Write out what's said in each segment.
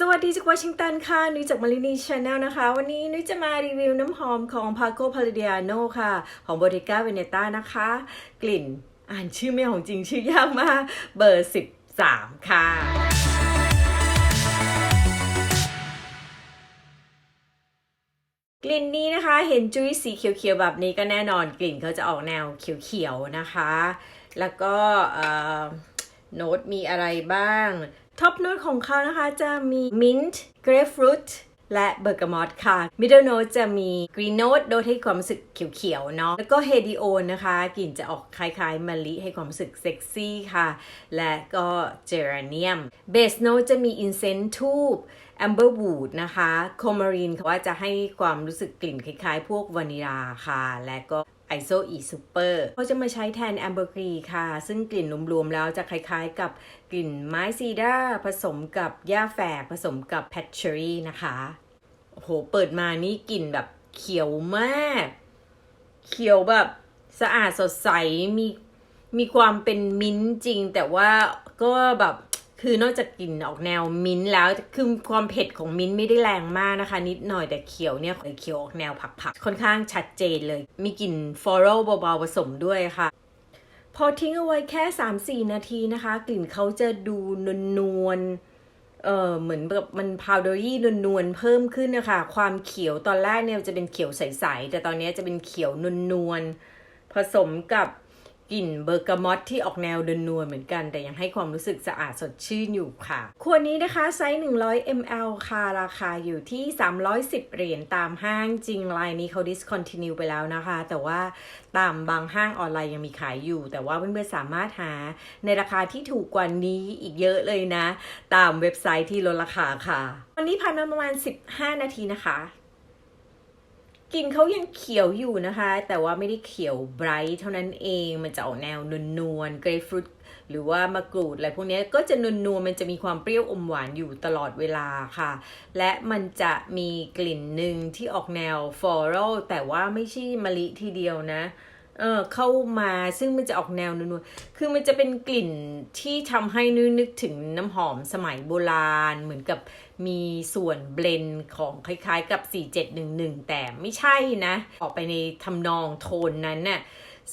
สวัสดีจากวอชิงตันค่ะ นุ้ยจากมารินีชาแนลนะคะ วันนี้นุ้ยจะมารีวิวน้ำหอมของ Paco p a l a d i a n o ค่ะ ของ Bottega Veneta นะคะ กลิ่นอ่านชื่อไม่ของจริงชื่อยากมากเบอร์ 13 ค่ะ กลิ่นนี้นะคะ เห็นจุ้ยสีเขียวๆแบบนี้ก็แน่นอนกลิ่นเขาจะออกแนวเขียวๆนะคะ แล้วก็เอ่อ โน้ตมีอะไรบ้าง ท็อปโน้ตของเขานะคะจะมีมินต์เกรฟฟรุตและเบอร์กามอตค่ะ มิดเดิลโน้ตจะมีกรีนโน้ตโดยให้ความรู้สึกเขียวๆเนาะ แล้วก็เฮดิโอนนะคะ กลิ่นจะออกคล้ายๆมะลิให้ความรู้สึกเซ็กซี่ค่ะ และก็เจเรเนียม เบสโน้ตจะมีอินเซนทูบแอมเบอร์วูดนะคะ โคมารีนเขาว่าจะให้ความรู้สึกกลิ่นคล้ายๆ พวกวานิลาค่ะ และก็ ไอโซอีซูเปอร์เขาจะมาใช้แทนแอมเบอร์กรีค่ะ ซึ่งกลิ่นรวมๆแล้วจะคล้ายๆกับกลิ่นไม้ซีดาผสมกับหญ้าแฝกผสมกับแพทเชอรี่นะคะโอ้โหเปิดมานี่กลิ่นแบบเขียวมาก เขียวแบบสะอาดสดใสมีมีความเป็นมิ้นท์จริง แต่ว่าก็แบบ คือนอกจากกลิ่นออกแนวมิ้นท์แล้วคือความเผ็ดของมิ้นท์ไม่ได้แรงมากนะคะ นิดหน่อยแต่เขียวเนี่ยเขียวออกแนวผักๆค่อนข้างชัดเจนเลย มีกลิ่นฟลอรัลเบาๆผสมด้วยค่ะพอทิ้งเอาไว้แค่ 3-4 นาทีนะคะ กลิ่นเขาจะดูนวลๆเออเหมือนแบบมันพาวเดอรี่นวลๆเพิ่มขึ้นนะคะ ความเขียวตอนแรกเนี่ยจะเป็นเขียวใสๆแต่ตอนนี้จะเป็นเขียวนวลๆผสมกับ กลิ่นเบอร์กามอตที่ออกแนวเดนวลเหมือนกัน แต่ยังให้ความรู้สึกสะอาดสดชื่นอยู่ค่ะ ขวดนี้นะคะไซส์ 100 ml ค่ะ ราคาอยู่ที่ 310 เหรียญตามห้างจริงลายนี้เขา discontinue ไปแล้วนะคะ แต่ว่าตามบางห้างออนไลน์ยังมีขายอยู่ แต่ว่าเพื่อนๆสามารถหาในราคาที่ถูกกว่านี้อีกเยอะเลยนะ ตามเว็บไซต์ที่ลดราคาค่ะ วันนี้ผ่านมาประมาณ 15 นาทีนะคะ กลิ่นเขายังเขียวอยู่นะคะ แต่ว่าไม่ได้เขียวไบรท์เท่านั้นเองมันจะออกแนวนวลๆเกรฟฟรุตหรือว่ามะกรูดอะไรพวกนี้ก็จะนวลๆมันจะมีความเปรี้ยวอมหวานอยู่ตลอดเวลาค่ะ และมันจะมีกลิ่นหนึ่งที่ออกแนวฟลอรัลแต่ว่าไม่ใช่มะลิทีเดียวนะ เออเข้ามาซึ่งมันจะออกแนวนวลๆคือมันจะเป็นกลิ่นที่ทำให้นึกนึกถึงน้ำหอมสมัยโบราณ เหมือนกับมีส่วนเบลนของคล้ายๆกับ 4711 แต่ไม่ใช่นะ ออกไปในทำนองโทนนั้นน่ะ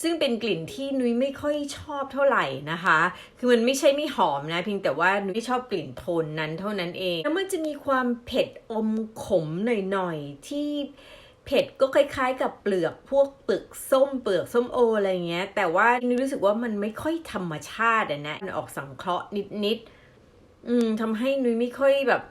ซึ่งเป็นกลิ่นที่นุ้ยไม่ค่อยชอบเท่าไหร่นะคะ คือมันไม่ใช่ไม่หอมนะเพียงแต่ว่านุ้ยไม่ชอบกลิ่นโทนนั้นเท่านั้นเอง แล้วมันจะมีความเผ็ดอมขมหน่อยๆที่ เผ็ดก็คล้ายๆ กับเปลือกพวกเปลือกส้มเปลือกส้มโออะไรเงี้ย แต่ว่านี่รู้สึกว่ามันไม่ค่อยธรรมชาติอะนะมันออกสังเคราะห์นิดๆอืมทำให้นุ้ยไม่ค่อยแบบ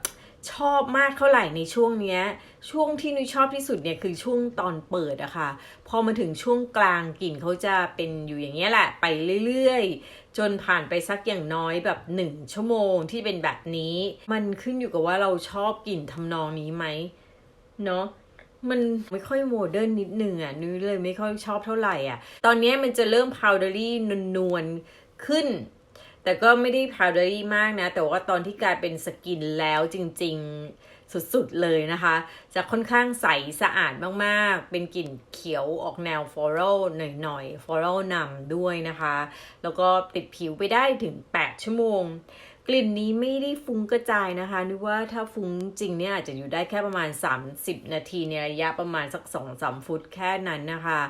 ชอบมากเท่าไหร่ในช่วงเนี้ย ช่วงที่นุ้ยชอบที่สุดเนี่ยคือช่วงตอนเปิดอะค่ะ พอมาถึงช่วงกลางกลิ่นเขาจะเป็นอยู่อย่างเงี้ยแหละ ไปเรื่อยๆ จนผ่านไปสักอย่างน้อยแบบหนึ่งชั่วโมงที่เป็นแบบนี้ มันขึ้นอยู่กับว่าเราชอบกลิ่นทำนองนี้ไหมเนาะ มันไม่ค่อยโมเดิร์นนิดนึงอะนุ้ยเลยไม่ค่อยชอบเท่าไหร่อะ ตอนนี้มันจะเริ่มพาวเดอรี่นวลๆขึ้น แต่ก็ไม่ได้พาวเดอรี่มากนะ แต่ว่าตอนที่กลายเป็นสกินแล้วจริง ๆสุดๆเลยนะคะ จะค่อนข้างใสสะอาดมากๆ เป็นกลิ่นเขียวออกแนวฟลอรัลหน่อยๆฟลอรัลนำด้วยนะคะ แล้วก็ติดผิวไปได้ถึง 8 ชั่วโมง กลิ่นนี้ไม่ได้ฟุ้งกระจายนะคะ นึกว่าถ้าฟุ้งจริงเนี่ยอาจจะอยู่ได้แค่ประมาณ 30 นาทีในระยะประมาณสัก2-3ฟุตแค่นั้นนะคะ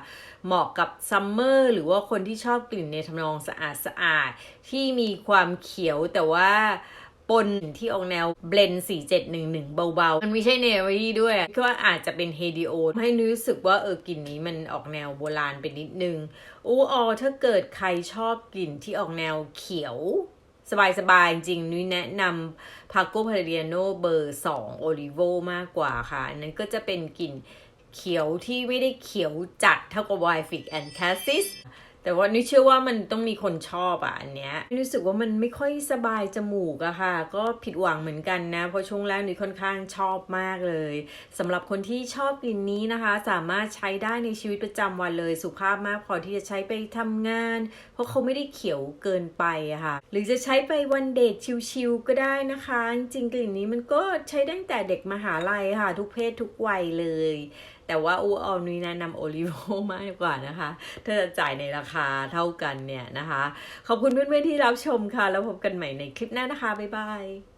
เหมาะกับซัมเมอร์หรือว่าคนที่ชอบกลิ่นในทำนองสะอาดสะอาดที่มีความเขียวแต่ว่าปนที่ออกแนวเบลน4711 เบาๆ มันไม่ใช่เนวี่ด้วยก็อาจจะเป็นเฮดิโอให้รู้สึกว่าเออกลิ่นนี้มันออกแนวโบราณไปนิดนึงอู้ออถ้าเกิดใครชอบกลิ่นที่ออกแนวเขียว สบายๆจริงๆนุ้ยแนะนำพาโกพาเรียโนเบอร์2โอลิโวมากกว่าค่ะ อันนั้นก็จะเป็นกลิ่นเขียวที่ไม่ได้เขียวจัดเท่ากับไวฟิกแอนด์คสซิส แต่ว่านุ้ยเชื่อว่ามันต้องมีคนชอบอะอันเนี้ยรู้สึกว่ามันไม่ค่อยสบายจมูกอะค่ะ ก็ผิดหวังเหมือนกันนะ เพราะช่วงแรกนุ้ยค่อนข้างชอบมากเลยสำหรับคนที่ชอบกลิ่นนี้นะคะ สามารถใช้ได้ในชีวิตประจำวันเลย สุภาพมากพอที่จะใช้ไปทำงาน เพราะเขาไม่ได้เขียวเกินไปอะค่ะ หรือจะใช้ไปวันเดทชิลๆก็ได้นะคะ จริงๆกลิ่นนี้มันก็ใช้ตั้งแต่เด็กมหาลัยค่ะ ทุกเพศทุกวัยเลย แต่ว่าอูออนุยแนะนำโอลิโวมากกว่านะคะถ้าจะจ่ายในราคาเท่ากันเนี่ยนะคะ ขอบคุณเพื่อนๆที่รับชมค่ะ แล้วพบกันใหม่ในคลิปหน้านะคะ บ๊ายบาย